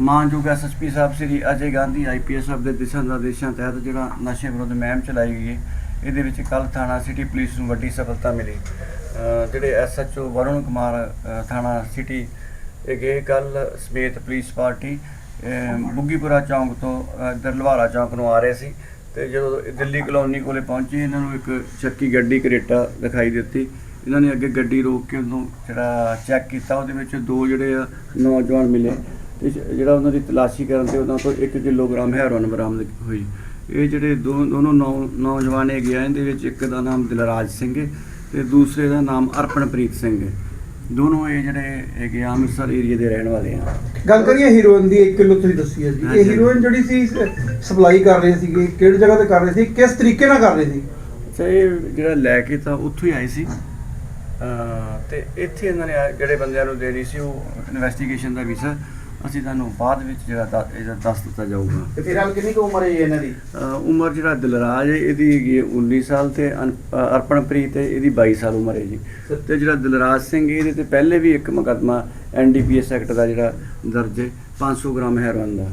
ਮਾਨਯੋਗ ਐਸਐਸਪੀ ਸਾਹਿਬ ਸ੍ਰੀ ਅਜੇ ਗਾਂਧੀ ਆਈਪੀਐਸ ਸਾਹਿਬ ਦੇ ਦਿਸ਼ਾ ਨਿਰਦੇਸ਼ਾਂ ਤਹਿਤ ਜਿਹੜਾ ਨਸ਼ੇ ਵਿਰੁੱਧ ਮੁਹਿੰਮ ਚਲਾਈ ਗਈ ਹੈ, ਇਹਦੇ ਵਿੱਚ ਕੱਲ ਥਾਣਾ ਸਿਟੀ ਪੁਲਿਸ ਨੂੰ ਵੱਡੀ ਸਫਲਤਾ ਮਿਲੀ। ਅਹ ਜਿਹੜੇ ਐਸਐਚਓ ਵਰੁਣ ਕੁਮਾਰ ਥਾਣਾ ਸਿਟੀ ਇਹ ਗਏ ਕੱਲ ਸਮੇਤ ਪੁਲਿਸ ਪਾਰਟੀ ਬੁੱਗੀਪੁਰਾ ਚੌਂਕ ਤੋਂ, ਅਹ ਇੱਧਰ ਲਵਾਰਾ ਚੌਂਕ ਨੂੰ ਆ ਰਹੇ ਸੀ ਤੇ ਜਦੋਂ ਦਿੱਲੀ ਕਲੋਨੀ ਕੋਲੇ ਪਹੁੰਚੇ, ਇਹਨਾਂ ਨੂੰ ਇੱਕ ਚੱਕੀ ਗੱਡੀ ਕਰੇਟਾ ਦਿਖਾਈ ਦਿੱਤੀ। ਇਹਨਾਂ ਨੇ ਅੱਗੇ ਗੱਡੀ ਰੋਕ ਕੇ ਉਹਨੂੰ ਜਿਹੜਾ ਚੈੱਕ ਕੀਤਾ, ਉਹਦੇ ਵਿੱਚ ਦੋ ਜਿਹੜੇ ਨੌਜਵਾਨ ਮਿਲੇ। ਤੇ ਜਿਹੜਾ ਉਹਨਾਂ ਦੀ ਤਲਾਸ਼ੀ ਕਰਨ ਤੇ ਉਹਨਾਂ ਤੋਂ 1 ਕਿਲੋਗ੍ਰਾਮ ਹੈਰੋਇਨ ਬਰਾਮਦ ਹੋਈ। ਇਹ ਜਿਹੜੇ ਦੋ ਦੋਨੋਂ ਨੌਜਵਾਨ ਹੈਗੇ ਆ ਇਹਦੇ ਵਿੱਚ ਇੱਕ ਦਾ ਨਾਮ ਦਿਲਰਾਜ ਸਿੰਘ ਹੈ ਤੇ ਦੂਸਰੇ ਦਾ ਨਾਮ ਅਰਪਣਪ੍ਰੀਤ ਸਿੰਘ ਹੈ। ਦੋਨੋਂ ਇਹ ਜਿਹੜੇ ਹੈਗੇ ਆ ਅੰਮ੍ਰਿਤਸਰ ਏਰੀਆ ਦੇ ਰਹਿਣ ਵਾਲੇ ਆ। ਗੱਲ ਕਰੀਏ ਹੀਰੋਇਨ ਦੀ 1 ਕਿਲੋ ਤੁਸੀਂ ਦੱਸੀ ਹੈ ਜੀ। ਇਹ ਹੀਰੋਇਨ ਜਿਹੜੀ ਸੀ ਸਪਲਾਈ ਕਰ ਰਹੇ ਸੀਗੇ ਕਿਹੜੀ ਜਗ੍ਹਾ ਤੇ ਕਰ ਰਹੇ ਸੀ ਕਿਸ ਤਰੀਕੇ ਨਾਲ ਕਰ ਰਹੇ ਸੀ? ਅੱਛਾ ਇਹ ਜਿਹੜਾ ਲੈ ਕੇ ਤਾਂ ਉੱਥੋਂ ਹੀ ਆਏ ਸੀ। ਤੇ ਇੱਥੇ ਇਹਨਾਂ ਨੇ ਜਿਹੜੇ ਬੰਦਿਆਂ ਨੂੰ ਦੇਣੀ ਸੀ ਉਹ ਇਨਵੈਸਟੀਗੇਸ਼ਨ ਦਾ ਵਿਸ਼ਾ ਅਸੀਂ ਤੁਹਾਨੂੰ ਬਾਅਦ ਵਿੱਚ ਜਿਹੜਾ ਦ- ਇਹਦਾ ਦੱਸ ਦਿੱਤਾ ਜਾਊਗਾ। ਤੇ ਫਿਲਹਾਲ ਕਿੰਨੀ ਕੁ ਉਮਰ ਹੈ ਜੀ ਇਹਨਾਂ ਦੀ? ਉਮਰ ਜਿਹੜਾ ਦਿਲਰਾਜ ਹੈ ਇਹਦੀ ਹੈਗੀ ਹੈ 19 ਸਾਲ ਤੇ ਅਨ- ਅਰਪਣਪ੍ਰੀਤ ਹੈ ਇਹਦੀ 22 ਸਾਲ ਉਮਰ ਹੈ ਜੀ। ਤੇ ਜਿਹੜਾ ਦਿਲਰਾਜ ਸਿੰਘ ਇਹਦੇ ਤੇ ਪਹਿਲੇ ਵੀ ਇੱਕ ਮੁਕੱਦਮਾ ਐਨਡੀਪੀਐਸ ਐਕਟ ਦਾ ਜਿਹੜਾ ਦਰਜ ਹੈ 500 ਗ੍ਰਾਮ ਹੈਰੋਇਨ ਦਾ।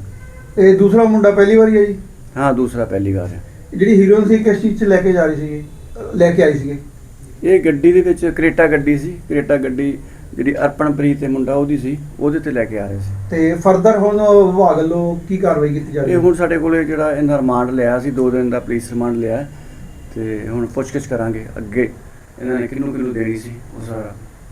ਇਹ ਦੂਸਰਾ ਮੁੰਡਾ ਪਹਿਲੀ ਵਾਰੀ ਹੈ ਜੀ? ਹਾਂ ਦੂਸਰਾ ਪਹਿਲੀ ਵਾਰ ਹੈ। ਜਿਹੜੀ ਹੀਰੋਇਨ ਸੀ ਕਿਸ ਚੀਜ਼ 'ਚ ਲੈ ਕੇ ਜਾ ਰਹੀ ਸੀ ਲੈ ਕੇ ਆਈ ਸੀਗੇ? ਇਹ ਗੱਡੀ ਦੇ ਵਿੱਚ ਕਰੇਟਾ ਗੱਡੀ ਸੀ। ਕਰੇਟਾ ਗੱਡੀ ਜਿਹੜੀ ਅਰਪਣਪ੍ਰੀਤ ਤੇ ਮੁੰਡਾ ਉਹਦੀ ਸੀ ਉਹਦੇ ਤੇ ਲੈ ਕੇ ਆ ਰਹੇ ਸੀ। ਤੇ ਫਰਦਰ ਹੁਣ ਵਿਭਾਗ ਵੱਲੋਂ ਕੀ ਕਾਰਵਾਈ ਕੀਤੀ ਜਾ ਰਹੀ ਇਹ ਹੈ ਹੁਣ ਸਾਡੇ ਕੋਲੇ ਜਿਹੜਾ ਇਹਨਾਂ ਰਿਮਾਂਡ ਲਿਆ ਸੀ 2 ਦਿਨ ਦਾ ਪੁਲਿਸ ਰਿਮਾਂਡ ਲਿਆ ਤੇ ਹੁਣ ਪੁੱਛਗਿੱਛ ਕਰਾਂਗੇ ਅੱਗੇ। ਇਹਨਾਂ ਨੇ ਕਿਹਨੂੰ ਕਿਹਨੂੰ ਦੇਣੀ ਸੀ ਉਹ ਸਾਰਾ